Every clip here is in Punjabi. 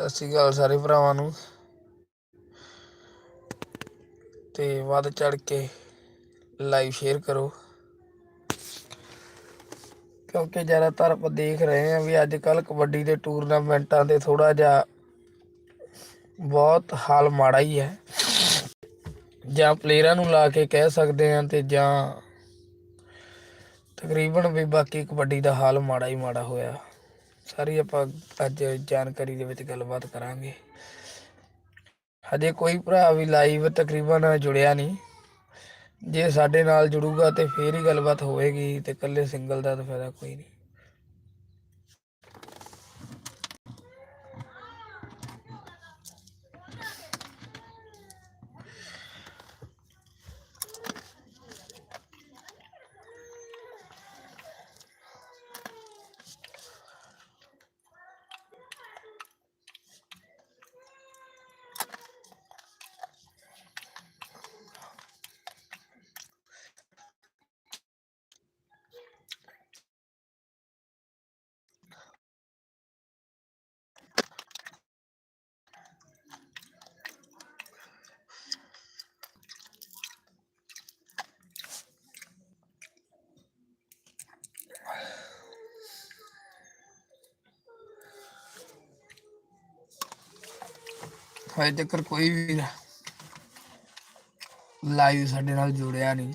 ਸਤਿ ਸ਼੍ਰੀ ਅਕਾਲ ਸਾਰੇ ਭਰਾਵਾਂ ਨੂੰ। ਤੇ ਵੱਧ ਚੜ ਕੇ ਲਾਈਵ ਸ਼ੇਅਰ ਕਰੋ। ਕਿਉਂਕਿ ਜ਼ਿਆਦਾਤਰ ਆਪਾਂ ਦੇਖ ਰਹੇ ਹਾਂ ਵੀ ਅੱਜ ਕੱਲ ਕਬੱਡੀ ਦੇ ਟੂਰਨਾਮੈਂਟਾਂ ਦੇ ਥੋੜਾ ਜਿਹਾ ਬਹੁਤ ਹਾਲ ਮਾੜਾ ਹੀ ਹੈ। ਜਾਂ ਪਲੇਅਰਾਂ ਨੂੰ ਲਾ ਕੇ ਕਹਿ ਸਕਦੇ ਹਾਂ ਤੇ ਜਾਂ ਤਕਰੀਬਨ ਵੀ ਬਾਕੀ ਕਬੱਡੀ ਦਾ ਹਾਲ ਮਾੜਾ ਹੀ ਮਾੜਾ ਹੋਇਆ। ਸਾਰੀ ਆਪਾਂ ਅੱਜ ਜਾਣਕਾਰੀ ਦੇ ਵਿੱਚ ਗੱਲਬਾਤ ਕਰਾਂਗੇ। ਹਜੇ ਕੋਈ ਭਰਾ ਵੀ ਲਾਈਵ ਤਕਰੀਬਨ ਜੁੜਿਆ ਨਹੀਂ। ਜੇ ਸਾਡੇ ਨਾਲ ਜੁੜੂਗਾ ਤੇ ਫੇਰ ਹੀ ਗੱਲਬਾਤ ਹੋਵੇਗੀ ਤੇ ਇਕੱਲੇ ਸਿੰਗਲ ਦਾ ਤਾਂ ਫਾਇਦਾ ਕੋਈ ਨਹੀਂ। ਹਜੇ ਤੱਕ ਕੋਈ ਵੀ ਲਾਈਵ ਸਾਡੇ ਨਾਲ ਜੁੜਿਆ ਨਹੀਂ।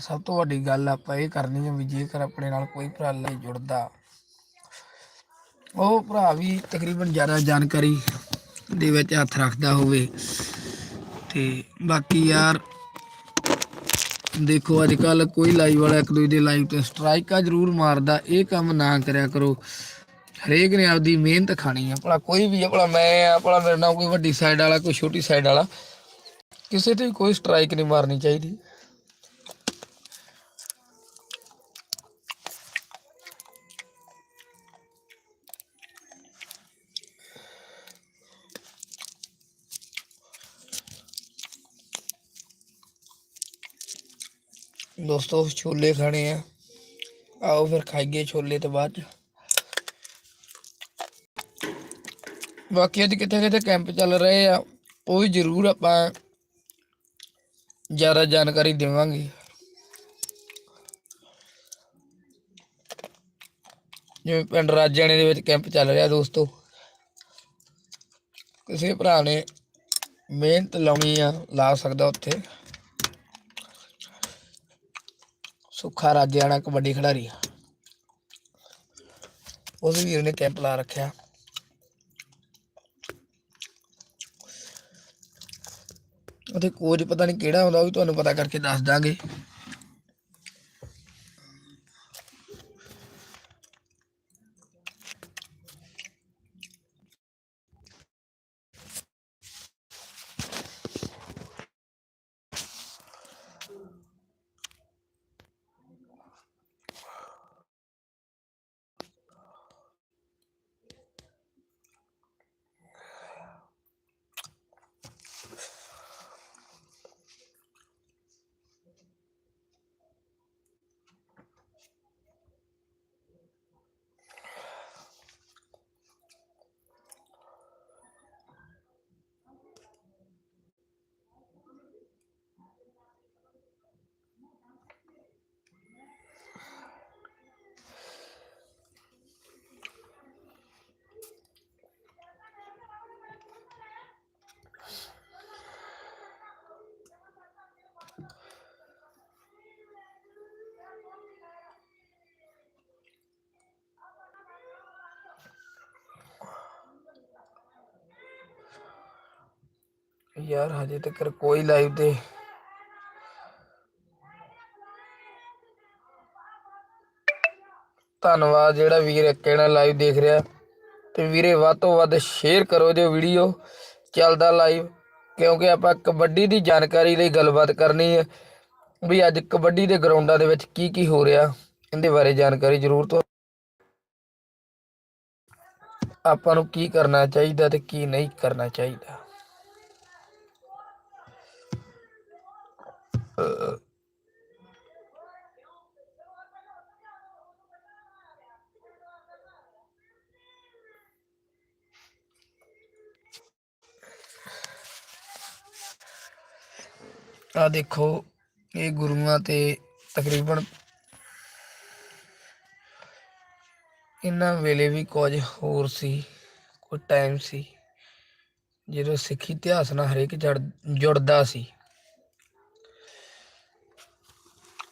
ਸਭ ਤੋਂ ਵੱਡੀ ਗੱਲ ਆਪਾਂ ਇਹ ਕਰਨੀ ਹੈ ਵੀ ਜੇਕਰ ਆਪਣੇ ਨਾਲ ਕੋਈ ਭਰਾ ਲਈ ਜੁੜਦਾ, ਉਹ ਭਰਾ ਵੀ ਤਕਰੀਬਨ ਜ਼ਿਆਦਾ ਜਾਣਕਾਰੀ ਦੇ ਵਿੱਚ ਹੱਥ ਰੱਖਦਾ ਹੋਵੇ। ਤੇ ਬਾਕੀ ਯਾਰ, ਦੇਖੋ ਅੱਜ ਕੱਲ ਕੋਈ ਲਾਈਵ ਵਾਲਾ ਇੱਕ ਦੂਜੇ ਦੇ ਲਾਈਵ ਤੇ ਸਟ੍ਰਾਈਕਾ ਜ਼ਰੂਰ ਮਾਰਦਾ, ਇਹ ਕੰਮ ਨਾ ਕਰਿਆ ਕਰੋ। ਹਰੇਕ ਨੇ ਆਪਦੀ ਮਿਹਨਤ ਖਾਣੀ ਆ, ਭਲਾ ਕੋਈ ਵੀ ਆ, ਭਲਾ ਮੈਂ ਆ, ਭਲਾ ਮੇਰੇ ਨਾਲ ਕੋਈ ਵੱਡੀ ਸਾਈਡ ਵਾਲਾ, ਕੋਈ ਛੋਟੀ ਸਾਈਡ ਵਾਲਾ, ਕਿਸੇ ਤੇ ਕੋਈ ਸਟ੍ਰਾਈਕ ਨਹੀਂ ਮਾਰਨੀ ਚਾਹੀਦੀ। ਦੋਸਤੋ, ਛੋਲੇ ਖਾਣੇ ਆ। ਆਓ ਫਿਰ ਖਾਈਏ ਛੋਲੇ ਤੋਂ ਬਾਅਦ ਬਾਕੀ ਅੱਜ ਕਿਤੇ ਕਿਤੇ ਕੈਂਪ ਚੱਲ ਰਹੇ ਆ, ਉਹ ਵੀ ਜ਼ਰੂਰ ਆਪਾਂ ਜ਼ਿਆਦਾ ਜਾਣਕਾਰੀ ਦੇਵਾਂਗੇ। ਜਿਵੇਂ ਪਿੰਡ ਰਾਜਾਣੇ ਦੇ ਵਿੱਚ ਕੈਂਪ ਚੱਲ ਰਿਹਾ ਦੋਸਤੋ। ਕਿਸੇ ਭਰਾ ਨੇ ਮਿਹਨਤ ਲਾਉਣੀ ਆ, ਲਾ ਸਕਦਾ ਉੱਥੇ। ਸੁੱਖਾ ਰਾਜਿਆਣਾ ਕਬੱਡੀ ਖਿਡਾਰੀ। ਉਸ ਵੀਰ ਨੇ ਕੈਂਪ ਲਾ ਰੱਖਿਆ। ਉਹਦੇ ਕੋਚ ਪਤਾ ਨਹੀਂ ਕਿਹੜਾ ਹੁੰਦਾ ਉਹ ਵੀ ਤੁਹਾਨੂੰ ਪਤਾ ਕਰਕੇ ਦੱਸ ਦਾਂਗੇ ਯਾਰ, ਹਜੇ ਤੱਕ ਕੋਈ ਲਾਈਵ ਤੇ ਧੰਨਵਾਦ ਜਿਹੜਾ ਵੀਰ ਕਿਹੜਾ ਲਾਈਵ ਦੇਖ ਰਿਹਾ। ਤੇ ਵੀਰੇ, ਵੱਧ ਤੋਂ ਵੱਧ ਸ਼ੇਅਰ ਕਰੋ ਜੋ ਵੀਡੀਓ ਚੱਲਦਾ ਲਾਈਵ ਕਿਉਂਕਿ ਆਪਾਂ ਕਬੱਡੀ ਦੀ ਜਾਣਕਾਰੀ ਲਈ ਗੱਲਬਾਤ ਕਰਨੀ ਹੈ ਵੀ ਅੱਜ ਕਬੱਡੀ ਦੇ ਗਰਾਊਂਡਾਂ ਦੇ ਵਿੱਚ ਕੀ ਕੀ ਹੋ ਰਿਹਾ, ਇਹਦੇ ਬਾਰੇ ਜਾਣਕਾਰੀ ਜ਼ਰੂਰ ਤੋਂ ਆਪਾਂ ਨੂੰ ਕੀ ਕਰਨਾ ਚਾਹੀਦਾ ਤੇ ਕੀ ਨਹੀਂ ਕਰਨਾ ਚਾਹੀਦਾ। Uh, ਆ ਦੇਖੋ ਇਹ ਗੁਰੂਆਂ ਤੇ ਤਕਰੀਬਨ ਇਹਨਾਂ ਵੇਲੇ ਵੀ ਕੁਝ ਹੋਰ ਸੀ ਕੋਈ ਟਾਈਮ ਸੀ ਜਦੋਂ ਸਿੱਖੀ ਇਤਿਹਾਸ ਨਾਲ ਹਰੇਕ ਜੁੜਦਾ ਸੀ।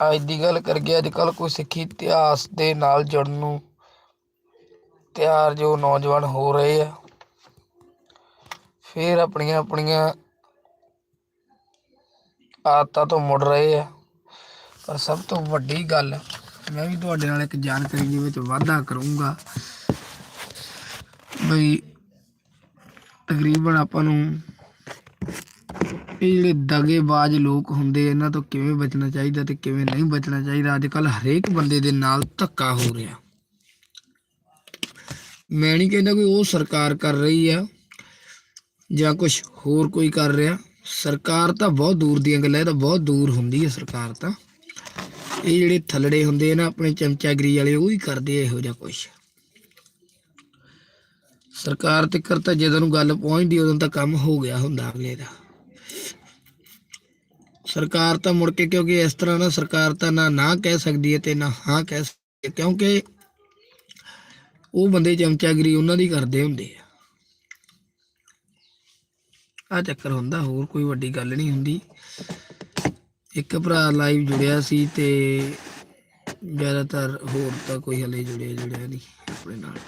ਅੱਜ ਦੀ ਗੱਲ ਕਰੀਏ, ਅੱਜ ਕੱਲ ਕੋਈ ਸਿੱਖੀ ਇਤਿਹਾਸ ਦੇ ਨਾਲ ਜੁੜਨ ਨੂੰ ਤਿਆਰ ਜੋ ਨੌਜਵਾਨ ਹੋ ਰਹੇ ਆ, ਫਿਰ ਆਪਣੀਆਂ ਆਪਣੀਆਂ ਆਦਤਾਂ ਤੋਂ ਮੁੜ ਰਹੇ ਆ। ਪਰ ਸਭ ਤੋਂ ਵੱਡੀ ਗੱਲ, ਮੈਂ ਵੀ ਤੁਹਾਡੇ ਨਾਲ ਇੱਕ ਜਾਣਕਾਰੀ ਦੇ ਵਿੱਚ ਵਾਧਾ ਕਰੂੰਗਾ ਬਈ ਤਕਰੀਬਨ ਆਪਾਂ ਨੂੰ ਇਹ ਜਿਹੜੇ ਦਗੇਬਾਜ਼ ਲੋਕ ਹੁੰਦੇ, ਇਹਨਾਂ ਤੋਂ ਕਿਵੇਂ ਬਚਣਾ ਚਾਹੀਦਾ ਤੇ ਕਿਵੇਂ ਨਹੀਂ ਬਚਣਾ ਚਾਹੀਦਾ? ਅੱਜ ਕੱਲ ਹਰੇਕ ਬੰਦੇ ਦੇ ਨਾਲ ਧੱਕਾ ਹੋ ਰਿਹਾ। ਮੈਂ ਨਹੀਂ ਕਹਿੰਦਾ ਕੋਈ ਉਹ ਸਰਕਾਰ ਕਰ ਰਹੀ ਆ ਜਾਂ ਕੁਝ ਹੋਰ ਕੋਈ ਕਰ ਰਿਹਾ। ਸਰਕਾਰ ਤਾਂ ਬਹੁਤ ਦੂਰ ਦੀਆਂ ਗੱਲਾਂ, ਇਹ ਤਾਂ ਬਹੁਤ ਦੂਰ ਹੁੰਦੀ ਹੈ ਸਰਕਾਰ ਤਾਂ। ਇਹ ਜਿਹੜੇ ਥੱਲੜੇ ਹੁੰਦੇ ਆ ਨਾ, ਆਪਣੇ ਚਮਚਾਗਰੀ ਵਾਲੇ, ਉਹ ਹੀ ਕਰਦੇ ਇਹੋ ਜਿਹਾ ਕੁਝ ਸਰਕਾਰ ਤੇ ਤਾਂ ਜਦੋਂ ਨੂੰ ਗੱਲ ਪਹੁੰਚਦੀ, ਉਦੋਂ ਤਾਂ ਕੰਮ ਹੋ ਗਿਆ ਹੁੰਦਾ ਅਗਲੇ ਦਾ। ਸਰਕਾਰ ਤਾਂ ਮੁੜ ਕੇ ਕਿਉਂਕਿ ਇਸ ਤਰ੍ਹਾਂ ਨਾ ਸਰਕਾਰ ਤਾਂ ਨਾ ਨਾ ਕਹਿ ਸਕਦੀ ਹੈ ਤੇ ਨਾ ਹਾਂ ਕਹਿ ਸਕਦੀ ਹੈ, ਕਿਉਂਕਿ ਉਹ ਬੰਦੇ ਚਮਚਾਗਰੀ ਉਹਨਾਂ ਦੀ ਕਰਦੇ ਹੁੰਦੇ ਆ। ਆ ਚੱਕਰ ਹੁੰਦਾ, ਹੋਰ ਕੋਈ ਵੱਡੀ ਗੱਲ ਨਹੀਂ ਹੁੰਦੀ। ਇੱਕ ਭਰਾ ਲਾਈਵ ਜੁੜਿਆ ਸੀ ਤੇ ਜ਼ਿਆਦਾਤਰ ਹੋਰ ਤਾਂ ਕੋਈ ਹਲੇ ਜੁੜਿਆ ਜੁੜਿਆ ਨਹੀਂ ਆਪਣੇ ਨਾਲ।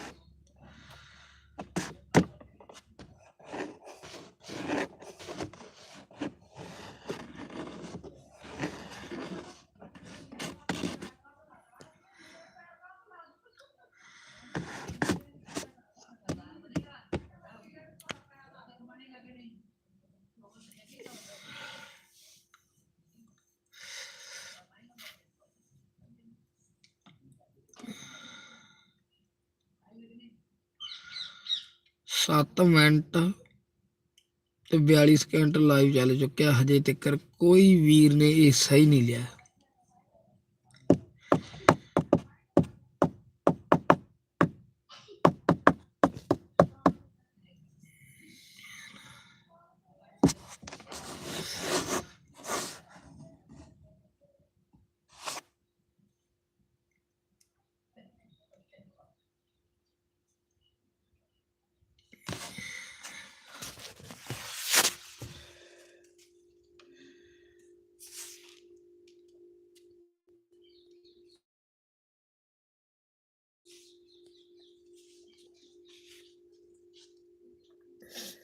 ਸੱਤ ਮਿੰਟ ਤੇ 42 ਸਕਿੰਟ ਲਾਈਵ ਚੱਲ ਚੁੱਕਿਆ, ਹਜੇ ਤੱਕ ਕੋਈ ਵੀਰ ਨੇ ਇਹ ਸਹੀ ਨਹੀਂ ਲਿਆ।